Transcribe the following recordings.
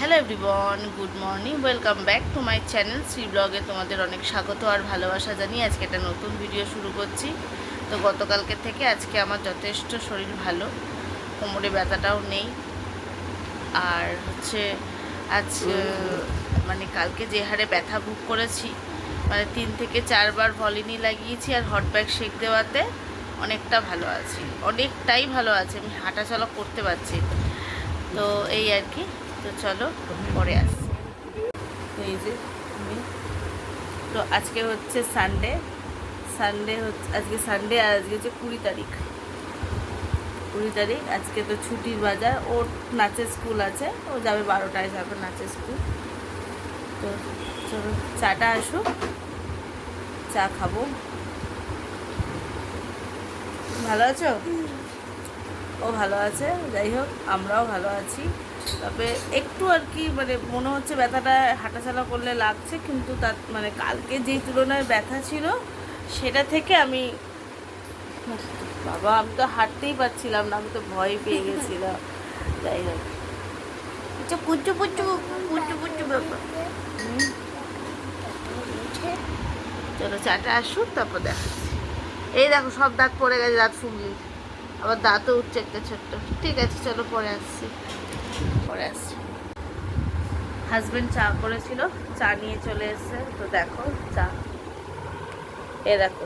Hello everyone good morning welcome back to my channel Shri ব্লগে তোমাদের অনেক স্বাগত আর ভালোবাসা জানিয়ে আজকে একটা নতুন ভিডিও শুরু করছি। তো গতকালকে থেকে আজকে আমার যথেষ্ট শরীর ভালো কোমরে ব্যথাটাও নেই। আর হচ্ছে আজ মানে কালকে যে হারে ব্যথা বুক করেছি মানে তিন থেকে চারবার ভলিনি লাগিয়েছি আর হট ব্যাগ শেক দেওয়াতে অনেকটা ভালো আছি। অনেকটাই ভালো আছে আমি হাঁটাচলা করতে পারছি। তো এই আর কি। তো চলো পরে আসছি এই যে আমি তো আজকে হচ্ছে সানডে সানডে হচ্ছে আজকে সানডে আর আজকে হচ্ছে কুড়ি তারিখ। কুড়ি তারিখ, আজকে তো ছুটির বাজার। ওর নাচের স্কুল আছে। ও যাবে বারোটায় যাবে নাচের স্কুল। তো চলো, চাটা আসুক। চা খাব। ভালো আছো? ও ভালো আছে। যাই হোক, আমরাও ভালো আছি। তবে একটু আর কি মানে মনে হচ্ছে ব্যথাটা হাঁটাচলা করলে লাগছে কিন্তু তার মানে কালকে যেই তুলনায় ব্যথা ছিল সেটা থেকে আমি বাবা আমি তো হাঁটতেই পারছিলাম না আমি তো ভয় পেয়ে গেছিলাম। যাই হোক। আচ্ছা পুচু পুচু পুচু পুচু ব্যাপার। চলো চাটা আসুক তারপর দেখাচ্ছি। এই দেখো সব দাঁত পড়ে গেছে দাঁত ফুগলি আবার দাঁতও উঠছে একটা ছোট্ট। ঠিক আছে চলো পরে আসছি। পরে আসছি চা করেছিল, চা নিয়ে চলে এসেছে। তো দেখো, চা। এ দেখো,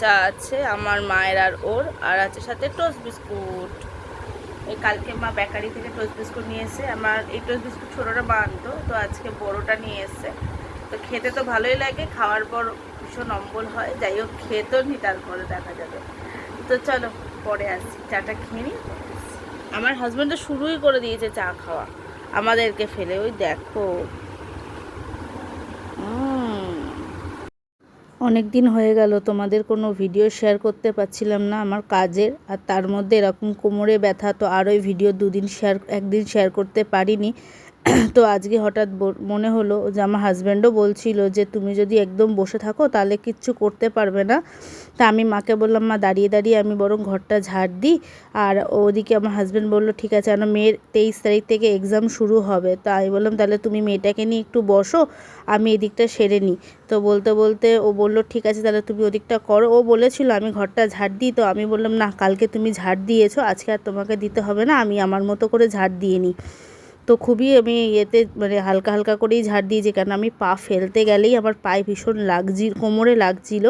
চা আছে আমার মায়ের আর ওর, আর আছে সাথে টোস্ট বিস্কুট এই কালকে মা বেকারি থেকে টোস্ট বিস্কুট নিয়ে এসে আমার এই টোস্ট বিস্কুট ছোটোটা মা আনতো, তো আজকে বড়োটা নিয়ে এসছে। তো খেতে তো ভালোই লাগে, খাওয়ার পর ভীষণ অম্বল হয়। যাই হোক, খেতেও নি, তারপরে দেখা যাবে। তো চলো, পরে আসছি। চাটা খেয়ে নিই। আমার হাজব্যান্ড তো শুরুই করে দিয়েছে চা খাওয়া। আমাদেরকে ফেলে, ওই দেখো। অনেক দিন হয়ে গেল, তোমাদের কোনো ভিডিও শেয়ার করতে পারছিলাম না আমার কাজের, আর তার মধ্যে এরকম কোমরে ব্যথা, তো আরোই ভিডিও দুদিন শেয়ার একদিন শেয়ার করতে পারিনি। তো আজকে হঠাৎ মনে হলো যে আমার হাজব্যান্ডও বলছিল যে তুমি যদি একদম বসে থাকো তাহলে কিচ্ছু করতে পারবে না। তা আমি মাকে বললাম, মা, দাঁড়িয়ে দাঁড়িয়ে আমি বরং ঘরটা ঝাড় দিই। আর ওদিকে আমার হাজব্যান্ড বলল, ঠিক আছে আমার মেয়ের তেইশ তারিখ থেকে এক্সাম শুরু হবে। তা আমি বললাম, তাহলে তুমি মেয়েটাকে নিয়ে একটু বসো, আমি এদিকটা সেরে নিই। তো বলতে বলতে ও বলল, ঠিক আছে, তাহলে তুমি ওদিকটা করো। ও বলেছিল, আমি ঘরটা ঝাড় দিই। তো আমি বললাম, না, কালকে তুমি ঝাড় দিয়েছ, আজকে আর তোমাকে দিতে হবে না, আমি আমার মতো করে ঝাড় দিয়ে নিই। তো খুবই আমি ইয়েতে মানে হালকা হালকা করেই ঝাড় দিয়েছি কারণ আমি পা ফেলতে গেলেই আমার পায়ে ভীষণ লাগছি কোমরে লাগছিল।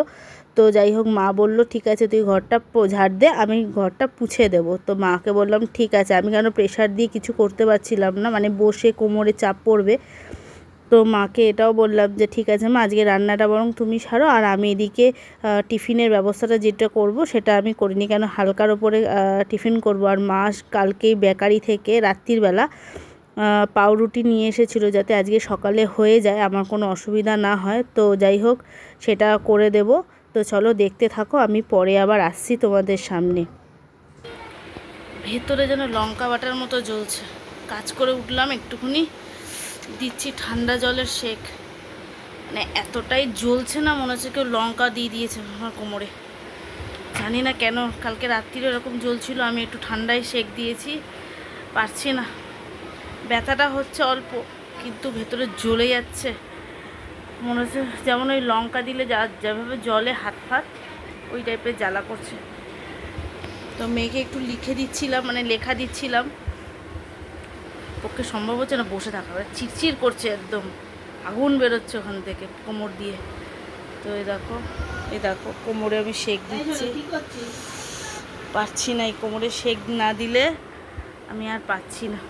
তো যাই হোক, মা বলল, ঠিক আছে, তুই ঘরটা ঝাড় দে, আমি ঘরটা পুছে দেবো। তো মাকে বললাম, ঠিক আছে, আমি কেন প্রেশার দিয়ে কিছু করতে পারছিলাম না মানে বসে কোমরে চাপ পড়বে। তো মাকে এটাও বললাম যে, ঠিক আছে মা, আজকে রান্নাটা বরং তুমি সারো, আর আমি এদিকে টিফিনের ব্যবস্থাটা যেটা করব, সেটা আমি করিনি, কেন হালকার ওপরে টিফিন করব। আর মা কালকেই বেকারি থেকে রাত্রির বেলা পাউরুটি নিয়ে এসেছিল যাতে আজকে সকালে হয়ে যায়, আমার কোনো অসুবিধা না হয়। তো যাই হোক, সেটা করে দেব। তো চলো দেখতে থাকো, আমি পরে আবার আসছি তোমাদের সামনে। ভেতরে যেন লঙ্কা বাটার মতো জ্বলছে। কাজ করে উঠলাম একটুখানি, দিচ্ছি ঠান্ডা জলের শেক। মানে এতটাই জ্বলছে না, মনে হচ্ছে কেউ লঙ্কা দিয়ে দিয়েছে আমার কোমরে। জানি না কেন, কালকে রাত্রিরে এরকম জ্বলছিল, আমি একটু ঠান্ডায় শেক দিয়েছি, পারছি না। ব্যথাটা হচ্ছে অল্প কিন্তু ভেতরে জ্বলে যাচ্ছে। মনে হচ্ছে যেমন ওই লঙ্কা দিলে যা যেভাবে জলে হাত ফাত ওই টাইপের জ্বালা করছে। তো মেয়েকে একটু লিখে দিচ্ছিলাম মানে লেখা দিচ্ছিলাম। পক্ষে সম্ভব হচ্ছে না বসে থাকা। চিরচির করছে একদম। আগুন বেরোচ্ছে ওখান থেকে কোমর দিয়ে। তো এ দেখো এ দেখো কোমরে আমি শেক দিচ্ছি। পারছি না এই কোমরে শেক না দিলে আমি আর পাচ্ছি না।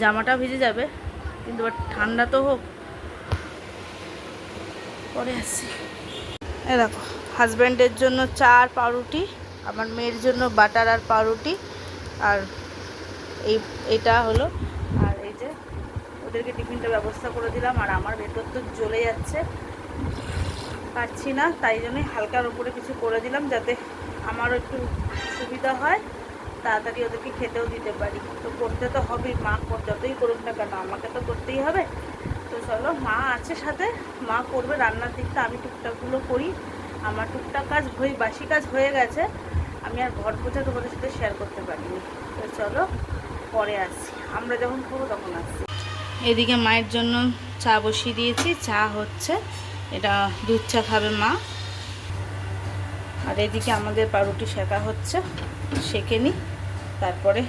জামাটা ভিজে যাবে, কিন্তু এবার ঠান্ডা তো হোক। পরে আসছি এ দেখো, হাজব্যান্ডের জন্য চা আর পাউরুটি, আমার মেয়ের জন্য বাটার আর পাউরুটি, আর এই, এটা হলো, আর এই যে ওদেরকে টিফিনটা ব্যবস্থা করে দিলাম, আর আমার ভেতর তো জ্বলে যাচ্ছে। পারছি না, তাই জন্যই হালকার উপরে কিছু করে দিলাম, যাতে আমারও একটু সুবিধা হয়। তাড়াতাড়ি ওদেরকে খেতেও দিতে পারি। তো করতে তো হবেই, মা যতই করুক না কেন, আমাকে তো করতেই হবে। তো চলো, মা আছে সাথে, মা করবে রান্নার দিকটা, আমি টুকটাকগুলো করি। আমার টুকটাক কাজ হয়ে, বাসি কাজ হয়ে গেছে। আমি আর ঘর পোছা তোমাদের সাথে শেয়ার করতে পারিনি। তো চলো, পরে আসছি। আমরা যখন খাব তখন আসছি। এদিকে মায়ের জন্য চা বসিয়ে দিয়েছি। চা হচ্ছে, এটা দুধ চা খাবে মা। আর এদিকে আমাদের পাউরুটি শেখা হচ্ছে, সেঁকে নিই তারপরে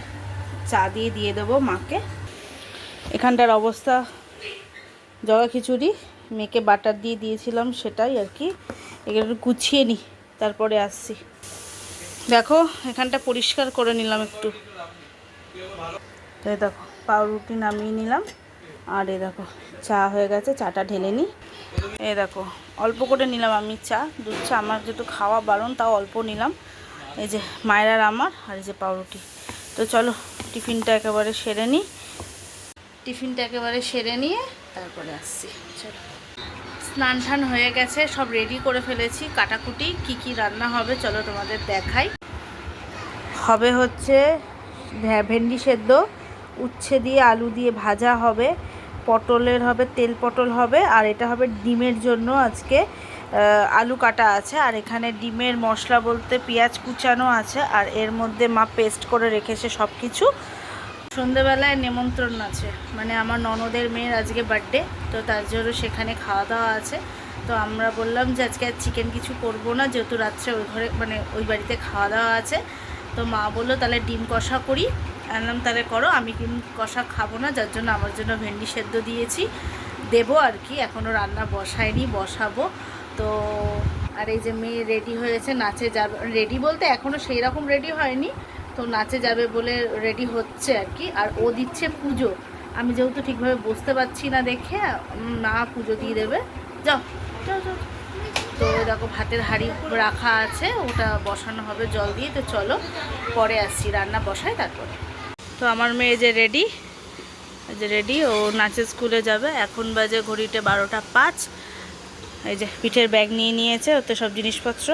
চা দিয়ে দিয়ে দেবো মাকে। এখানটার অবস্থা জগা খিচুড়ি, মেয়েকে বাটার দিয়ে দিয়েছিলাম সেটাই আর কি। একটু গুছিয়ে নিই তারপরে আসছি। দেখো, এখানটা পরিষ্কার করে নিলাম একটু। তাই দেখো, পাউরুটি নামিয়ে নিলাম। আর এ দেখো, চা হয়ে গেছে, চাটা ঢেলে নিই এ দেখো, অল্প করে নিলাম আমি চা। দুধ চা, আমার যেহেতু খাওয়া বারণ, তাও অল্প নিলাম। এই যে মায়ের আর আমার আর এই যে পাউরুটি। তো চলো, টিফিনটা একেবারে সেরে নিই টিফিনটা একেবারে সেরে নিয়ে তারপরে আসছি, চলো। স্নান টান হয়ে গেছে, সব রেডি করে ফেলেছি। কাটাকুটি, কি কি রান্না হবে চলো তোমাদের দেখাই। হবে হচ্ছে ভেন্ডি সেদ্ধ, উচ্ছে দিয়ে আলু দিয়ে ভাজা হবে, পটলের হবে, তেল পটল হবে, আর এটা হবে ডিমের জন্য আজকে আলু কাটা আছে, আর এখানে ডিমের মশলা বলতে পেঁয়াজ কুচানো আছে, আর এর মধ্যে মা পেস্ট করে রেখেছে সব কিছু সন্ধেবেলায় নেমন্ত্রণ আছে মানে আমার ননদের মেয়ের আজকে বার্থডে, তো তার জন্য সেখানে খাওয়া দাওয়া আছে। তো আমরা বললাম যে আজকে আর চিকেন কিছু করব না, যেহেতু রাত্রে ওই ঘরে মানে ওই বাড়িতে খাওয়া দাওয়া আছে। তো মা বলল, তাহলে ডিম কষা করি। আনলাম, তাহলে করো, আমি ডিম কষা খাব না, যার জন্য আমার জন্য ভেন্ডি সেদ্ধ দিয়েছি। দেবো আর কি এখনও রান্না বসায়নি, বসাবো। তো আর এই যে মেয়ে রেডি হয়েছে নাচে যাবে। রেডি বলতে এখনও সেই রকম রেডি হয়নি, তো নাচে যাবে বলে রেডি হচ্ছে আর কি। আর ও দিচ্ছে পুজো। আমি যেহেতু ঠিকভাবে বুঝতে পারছি না দেখে মা পুজো দিয়ে দেবে। যাও তো দেখো ভাতের হাঁড়ি রাখা আছে, ওটা বসানো হবে জল দিয়ে। তো চলো, পরে আসছি। রান্না বসাই, তারপরে। তো আমার মেয়ে যে রেডি যে রেডি ও নাচের স্কুলে যাবে। এখন বাজে ঘড়িতে বারোটা পাঁচ। এই যে পিঠের ব্যাগ নিয়ে নিয়েছে, ওতে সব জিনিসপত্র।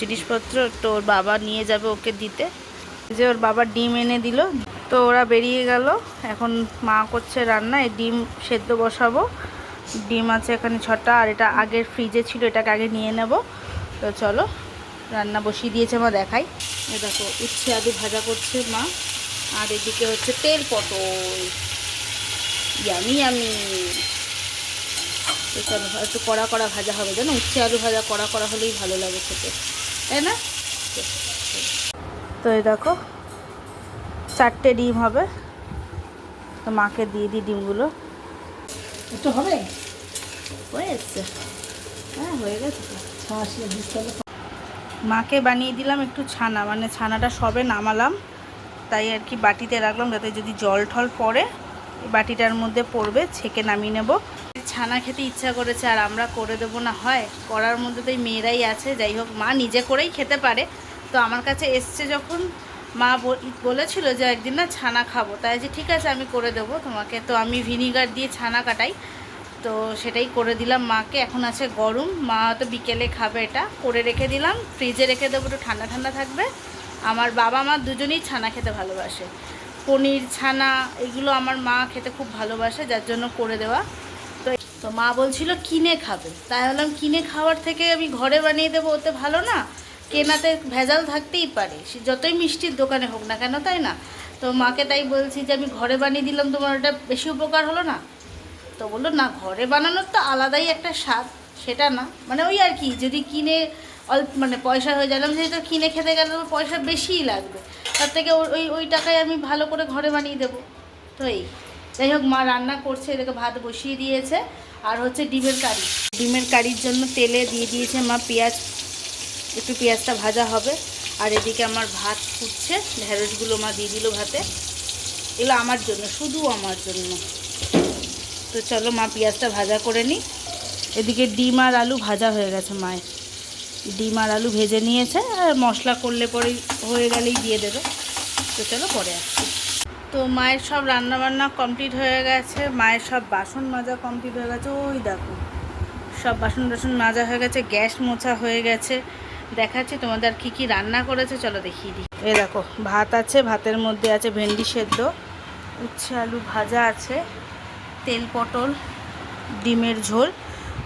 জিনিসপত্র তো ওর বাবা নিয়ে যাবে ওকে দিতে। যে ওর বাবা ডিম এনে দিল, তো ওরা বেরিয়ে গেল। এখন মা করছে রান্না, এই ডিম সেদ্ধ বসাবো। ডিম আছে এখানে ছটা, আর এটা আগের ফ্রিজে ছিল, এটাকে আগে নিয়ে নেব। তো চলো, রান্না বসিয়ে দিয়েছে মা, দেখাই। দেখো, উচ্ছে আলু ভাজা করছে মা। আর এদিকে হচ্ছে তেল পটল। ইয়ামি ইয়ামি একটু কড়া কড়া ভাজা হবে জানো? উচ্ছে আলু ভাজা কড়া কড়া হলেই ভালো লাগে খেতে। তাই না? তো এই দেখো চারটে ডিম হবে। তো মাকে দিয়ে দিই ডিমগুলো। একটু হবে? হয়ে এসছে হ্যাঁ হয়ে গেছে মাকে বানিয়ে দিলাম একটু ছানা। মানে ছানাটা সবে নামালাম। তাই আর কি বাটিতে রাখলাম যাতে যদি জল ঠল পড়ে বাটিটার মধ্যে পড়বে ছেঁকে নামিয়ে নেব। ছানা খেতে ইচ্ছা করেছে আর আমরা করে দেবো না, হয়। করার মধ্যে তো এই মেয়েরাই আছে, যাই হোক, মা নিজে করেই খেতে পারে। তো আমার কাছে এসছে যখন মা বল- বলেছিল যে একদিন না ছানা খাব। তাই যে ঠিক আছে, আমি করে দেবো তোমাকে। তো আমি ভিনিগার দিয়ে ছানা কাটাই। তো সেটাই করে দিলাম মাকে। এখন আছে গরম। মা তো বিকেলে খাবে এটা। করে রেখে দিলাম। ফ্রিজে রেখে দেবো, একটু ঠান্ডা ঠান্ডা থাকবে। আমার বাবা মা দুজনেই ছানা খেতে ভালোবাসে। পনির, ছানা, এগুলো আমার মা খেতে খুব ভালোবাসে, যার জন্য করে দেওয়া। তো মা বলছিল, কিনে খাবে। তাই বললাম কিনে খাওয়ার থেকে আমি ঘরে বানিয়ে দেবো, ওতে ভালো না। কেনাতে ভেজাল থাকতেই পারে। সে যতই মিষ্টির দোকানে হোক না কেন, তাই না? তো মাকে তাই বলছি যে, আমি ঘরে বানিয়ে দিলাম, তোমার ওটা বেশি উপকার হলো না? তো বলল, না, ঘরে বানানোর তো আলাদাই একটা স্বাদ, সেটা না। মানে ওই আর কি, যদি কিনে অল্প মানে পয়সা হয়ে গেলাম যেহেতু কিনে খেতে গেলে তো পয়সা বেশিই লাগবে, তার থেকে ওই ওই ওই টাকায় আমি ভালো করে ঘরে বানিয়ে দেবো। তো এই, যাই হোক, মা রান্না করছে এদেরকে ভাত বসিয়ে দিয়েছে। আর হচ্ছে ডিমের কারি। ডিমের কারির জন্য তেলে দিয়ে দিয়েছে মা পেঁয়াজ। একটু পেঁয়াজটা ভাজা হবে। আর এদিকে আমার ভাত ফুটছে। ঢেঁড়সগুলো মা দিয়ে দিল ভাতে। এগুলো আমার জন্য, শুধু আমার জন্য। তো চলো মা পেঁয়াজটা ভাজা করে নিই। এদিকে ডিম আর আলু ভাজা হয়ে গেছে মায়ের। ডিম আর আলু ভেজে নিয়েছে। আর মশলা করলে পরেই হয়ে গেলেই দিয়ে দেবে। তো চলো পরে আসছি তো মায়ের সব রান্নাবান্না কমপ্লিট হয়ে গেছে, মায়ের সব বাসন মাজা কমপ্লিট হয়ে গেছে। ওই দেখো, সব বাসন টাসন মাজা হয়ে গেছে, গ্যাস মোছা হয়ে গেছে। দেখাচ্ছি তোমাদের আর কী কী রান্না করেছে, চলো দেখিয়ে দিই। এই দেখো, ভাত আছে, ভাতের মধ্যে আছে ভেন্ডি সেদ্ধ, উচ্ছে আলু ভাজা আছে, তেল পটল, ডিমের ঝোল,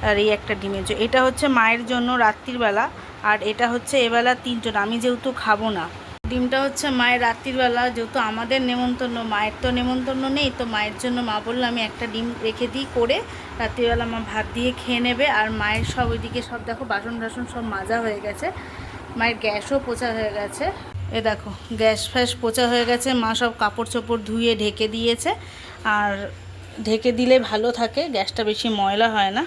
আর এই একটা ডিমের ঝোল। এটা হচ্ছে মায়ের জন্য রাত্রির বেলা আর এটা হচ্ছে এবেলা তিনজন। আমি যেহেতু খাব না ডিমটা হচ্ছে মায়ের রাত্রিবেলা যেহেতু আমাদের নেমন্তন্ন, মায়ের তো নেমন্তন্ন নেই, তো মায়ের জন্য মা বলল আমি একটা ডিম রেখে দিই করে রাত্রিবেলা মা ভাত দিয়ে খেয়ে নেবে। আর মায়ের সব ওইদিকে সব দেখো, বাসন টাসন সব মাজা হয়ে গেছে। মায়ের গ্যাসও পোচা হয়ে গেছে। এ দেখো, গ্যাস ফ্যাস পোচা হয়ে গেছে, মা সব কাপড় চোপড় ধুয়ে ঢেকে দিয়েছে। আর ঢেকে দিলে ভালো থাকে, গ্যাসটা বেশি ময়লা হয় না।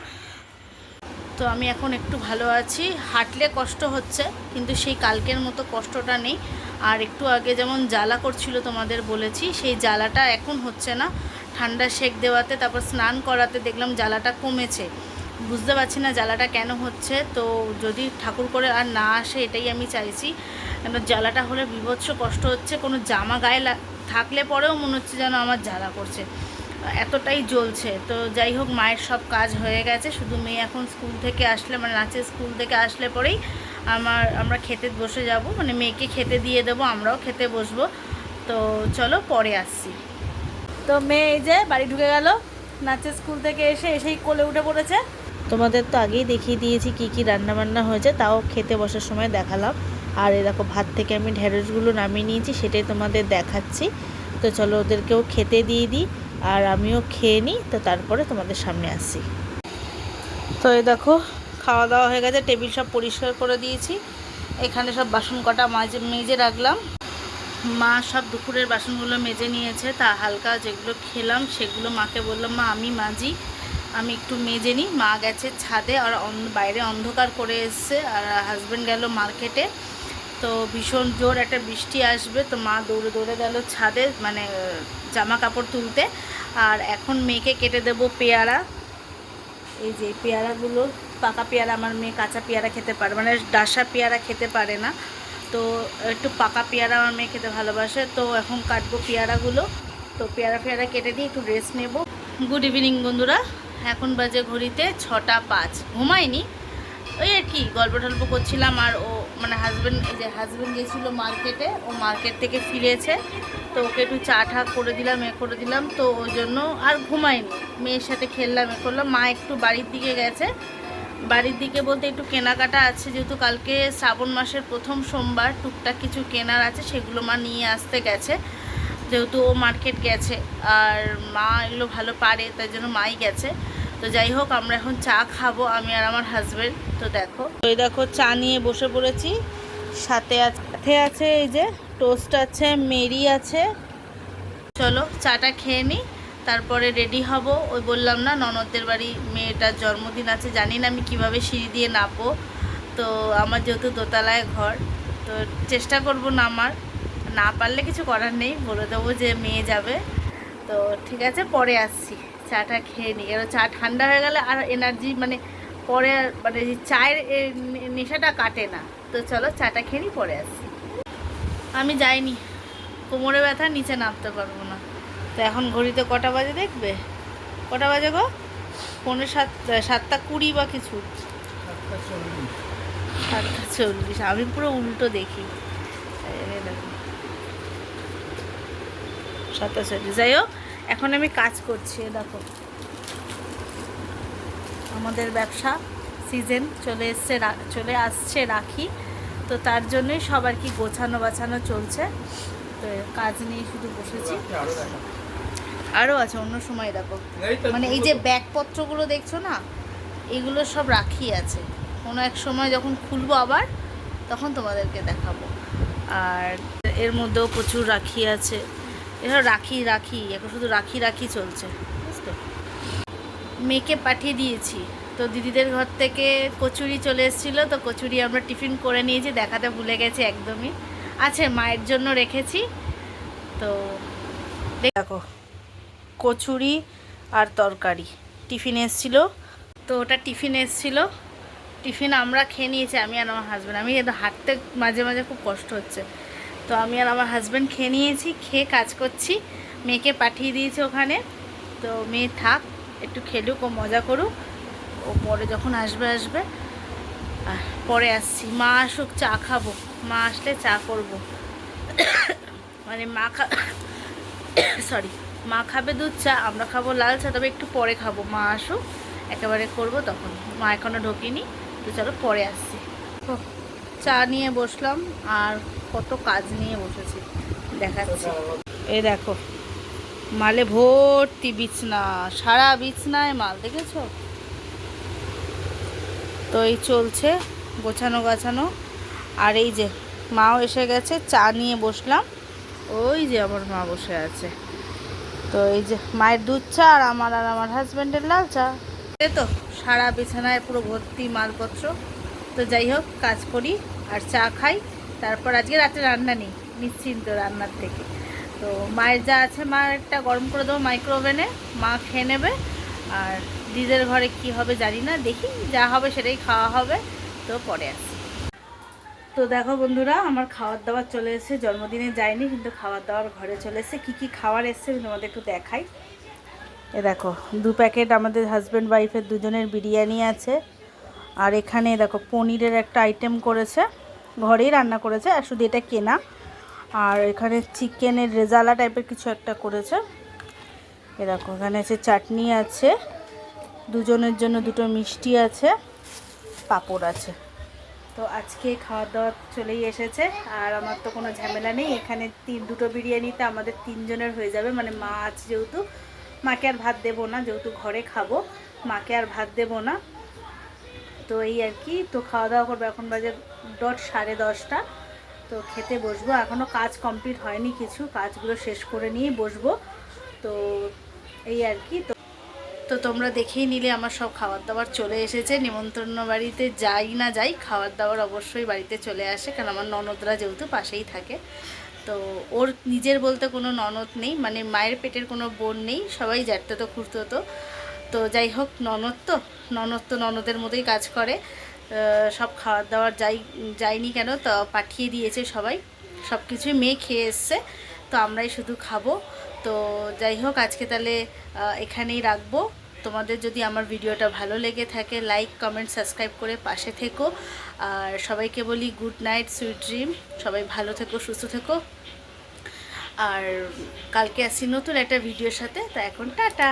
তো আমি এখন একটু ভালো আছি। হাঁটলে কষ্ট হচ্ছে, কিন্তু সেই কালকের মতো কষ্টটা নেই। আর একটু আগে যেমন জ্বালা করছিল তোমাদের বলেছি, সেই জ্বালাটা এখন হচ্ছে না। ঠান্ডা সেক দেওয়াতে, তারপর স্নান করাতে দেখলাম জ্বালাটা কমেছে। বুঝতে পারছি না জ্বালাটা কেন হচ্ছে, তো যদি ঠাকুর করে আর না আসে এটাই আমি চাইছি। কেন জ্বালাটা হলে বিভৎস কষ্ট হচ্ছে, কোনো জামা গায়ে থাকলে পরেও মনে হচ্ছে যেন আমার জ্বালা করছে। এতটাই জ্বলছে। তো যাই হোক, মায়ের সব কাজ হয়ে গেছে। শুধু মেয়ে এখন স্কুল থেকে আসলে মানে নাচের স্কুল থেকে আসলে পরেই আমার, আমরা খেতে বসে যাব মানে মেয়েকে খেতে দিয়ে দেবো, আমরাও খেতে বসবো। তো চলো পরে আসছি। তো মেয়ে এই যে বাড়ি ঢুকে গেল নাচের স্কুল থেকে এসে এসেই কোলে উঠে পড়েছে। তোমাদের তো আগেই দেখিয়ে দিয়েছি কি কি রান্না বান্না হয়েছে, তাও খেতে বসার সময় দেখালাম। আর দেখো, ভাত থেকে আমি ঢেঁড়সগুলো নামিয়ে নিয়েছি, সেটাই তোমাদের দেখাচ্ছি। তো চলো ওদেরকেও খেতে দিয়ে দিই, আর আমিও খেয়ে নিই, তো তারপরে তোমাদের সামনে আসছি। তো এই দেখো খাওয়া দাওয়া হয়ে গেছে, টেবিল সব পরিষ্কার করে দিয়েছি। এখানে সব বাসন কটা মাঝে, মেজে রাখলাম। মা সব দুপুরের বাসনগুলো মেজে নিয়েছে, তা হালকা যেগুলো খেলাম সেগুলো মাকে বললাম, মা, আমি মাজি, আমি একটু মেজে নিই। মা গেছে ছাদে আর বাইরে অন্ধকার করে এসছে আর হাজব্যান্ড গেল মার্কেটে। তো ভীষণ জোর একটা বৃষ্টি আসবে, তো মা দৌড়ে দৌড়ে গেল ছাদে মানে জামা কাপড় তুলতে। আর এখন মেয়েকে কেটে দেবো পেয়ারা। এই যে পেয়ারাগুলো পাকা পেয়ারা আমার মেয়ে কাঁচা পেয়ারা খেতে পারে মানে ডাসা পেয়ারা খেতে পারে না। তো একটু পাকা পেয়ারা আমার মেয়ে খেতে ভালোবাসে, তো এখন কাটবো পেয়ারাগুলো। তো পেয়ারা পেয়ারা কেটে দিয়ে একটু রেস্ট নেব। গুড ইভিনিং বন্ধুরা, এখন বাজে ঘড়িতে ছটা পাঁচ। ঘুমাইনি ওই আর কি, গল্প টল্প করছিলাম আর ও মানে হাজব্যান্ড এই যে হাজব্যান্ড গিয়েছিল মার্কেটে ও মার্কেট থেকে ফিরেছে। তো ওকে একটু চা ঠা করে দিলাম, এ করে দিলাম। তো ওই জন্য আর ঘুমাইনি মেয়ের সাথে খেললাম, এ করলাম। মা একটু বাড়ির দিকে গেছে। বাড়ির দিকে বলতে একটু কেনাকাটা আছে, যেহেতু কালকে শ্রাবণ মাসের প্রথম সোমবার, টুকটাক কিছু কেনার আছে, সেগুলো মা নিয়ে আসতে গেছে। যেহেতু ও মার্কেট গেছে, আর মা এগুলো ভালো পারে, তাই জন্য মাই গেছে। তো যাই হোক, আমরা এখন চা খাব, আমি আর আমার হাজব্যান্ড তো দেখো। ওই দেখো, চা নিয়ে বসে পড়েছি। সাথে আছে সাথে আছে এই যে টোস্ট আছে, মেরি আছে। চলো, চাটা খেয়ে নিই তারপরে রেডি হব। ওই বললাম, না, ননদদের বাড়ি মেয়েটার জন্মদিন আছে, জানি না আমি কীভাবে সিঁড়ি দিয়ে নামবো। তো আমার যেহেতু দোতলায় ঘর, তো চেষ্টা করব নামার। না পারলে কিছু করার নেই, বলে দেবো যে মেয়ে যাবে। তো ঠিক আছে, পরে আসছি। চাটা খেয়ে নিই। এবার চা ঠান্ডা হয়ে গেলে আর এনার্জি মানে পরে মানে চায়ের নেশাটা কাটে না। তো চলো চাটা খেয়ে নিই, পরে আসছি। আমি যাইনি। কোমরে ব্যথা, নিচে নামতে পারব না। তো এখন ঘড়িতে কটা বাজে দেখবে? কটা বাজে গো? পৌনে সাত সাতটা কুড়ি বা কিছু। সাতটা চল্লিশ। আমি পুরো উল্টো দেখি। সাতটা চল্লিশ। যাই হোক এখন আমি কাজ করছি দেখো। আমাদের ব্যবসা সিজন চলে এসছে চলে আসছে রাখি। তো তার জন্যই সব আর কি গোছানো বাছানো চলছে। তো কাজ নিয়ে শুধু বসেছি। আরও আছে অন্য সময় দেখো। মানে এই যে ব্যাগপত্রগুলো দেখছ না এগুলো সব রাখি আছে। কোনো এক সময় যখন খুলবো আবার তখন তোমাদেরকে দেখাবো। আর এর মধ্যেও প্রচুর রাখি আছে। এসব রাখি রাখি এখন শুধু রাখি রাখি চলছে বুঝতে মেয়েকে পাঠিয়ে দিয়েছি। তো দিদিদের ঘর থেকে কচুরি চলে এসেছিল তো কচুরি আমরা টিফিন করে নিয়েছি দেখাতে ভুলে গেছি একদমই। আছে মায়ের জন্য রেখেছি। তো দেখো কচুরি আর তরকারি। টিফিন এসছিল। তো ওটা টিফিন এসছিল। টিফিন আমরা খেয়ে নিয়েছি, আমি আর আমার হাজব্যান্ড আমি কিন্তু হাঁটতে মাঝে মাঝে খুব কষ্ট হচ্ছে। তো আমি আর আমার হাজব্যান্ড খেয়ে নিয়েছি, খেয়ে কাজ করছি। মেয়েকে পাঠিয়ে দিয়েছি ওখানে। তো মেয়ে থাক, একটু খেলুক, ও মজা করুক। ও পরে যখন আসবে আসবে। পরে আসছি। মা আসুক, চা খাব। মা আসলে চা করব। মানে মা খা সরি মা খাবে দুধ, চা, আমরা খাব লাল চা, তবে একটু পরে খাব। মা আসুক, একেবারে করব তখন। মা এখনও ঢোকেনি, তো চলো পরে আসছি। চা নিয়ে বসলাম, আর কত কাজ নিয়ে বসেছি। দেখাচ্ছি। এ দেখো, মালে ভর্তি বিছনা, সারা বিছনায় মাল, দেখেছ? তো এই চলছে গোছানো গাছানো। আর এই যে, মাও এসে গেছে, চা নিয়ে বসলাম। ওই যে আমার মা বসে আছে। তো এই যে মায়ের দুধ চা আর আমার আর আমার হাজব্যান্ডের লাল চা। তো সারা বিছানায় পুরো ভর্তি মালপত্র। তো যাই হোক, কাজ করি আর চা খাই। তারপর আজকে রাতে রান্না নেই, নিশ্চিন্ত রান্নার থেকে। তো মায়ের যা আছে, মা একটা গরম করে দেবো মাইক্রো ওভেনে মা খেয়ে নেবে। আর দিদের ঘরে কি হবে জানি না, দেখি যা হবে সেটাই খাওয়া হবে। তো পরে আসি। তো দেখো বন্ধুরা, আমার খাওয়ার দাবার চলে এসেছে। জন্মদিনে যায়নি কিন্তু খাবার দাবার ঘরে চলে এসেছে। কী কী খাবার এসছে তোমাদের একটু দেখাই। এ দেখো, দু প্যাকেট আমাদের হাজব্যান্ড ওয়াইফের দুজনের বিরিয়ানি আছে। আর এখানে দেখো, পনিরের একটা আইটেম করেছে, ঘরেই রান্না করেছে, আর শুধু এটা কেনা। আর এখানে চিকেনের রেজালা টাইপের কিছু একটা করেছে। এ দেখো, এখানে আছে চাটনি আছে, দুজনের জন্য দুটো মিষ্টি আছে, পাঁপড় আছে। তো আজকে খাওয়া দাওয়া চলেই এসেছে। আর আমার তো কোনো ঝামেলা নেই। এখানে তিন দুটো বিরিয়ানিতে আমাদের তিনজনের হয়ে যাবে। মানে মা আছে যেহেতু। মাকে আর ভাত দেবো না, যেহেতু ঘরে খাব। মাকে আর ভাত দেবো না। তো এই আর কি। তো খাওয়া দাওয়া করব এখন বাজে ডট সাড়ে দশটা। তো খেতে বসবো। এখনও কাজ কমপ্লিট হয়নি কিছু। কাজগুলো শেষ করে নিয়ে বসবো। তো এই আর কি। তো তো তোমরা দেখেই নিলে, আমার সব খাবার দাবার চলে এসেছে। নিমন্ত্রণ বাড়িতে যাই না যাই খাবার দাবার অবশ্যই বাড়িতে চলে আসে, কারণ আমার ননদরা যেহেতু পাশেই থাকে। তো ওর নিজের বলতে কোনো ননদ নেই মানে মায়ের পেটের কোনো বোন নেই, সবাই জ্যাঠতো তো, খুঁড়তো তো। তো যাই হোক, ননদ তো ননদ তো ননদের মতোই কাজ করে। সব খাবার দাবার যাই যায়নি কেন, তো পাঠিয়ে দিয়েছে সবাই। সব কিছুই মেয়ে খেয়ে এসছে, তো আমরাই শুধু খাব। তো যাই হোক, আজকে তাহলে এখানেই রাখব। তোমাদের যদি আমার ভিডিওটা ভালো লেগে থাকে লাইক কমেন্ট সাবস্ক্রাইব করে পাশে থেকো। আর সবাইকে বলি গুড নাইট সুইট ড্রিম সবাই ভালো থেকো, সুস্থ থেকো। আর কালকে আসি নতুন একটা ভিডিওর সাথে, তা এখন টাটা।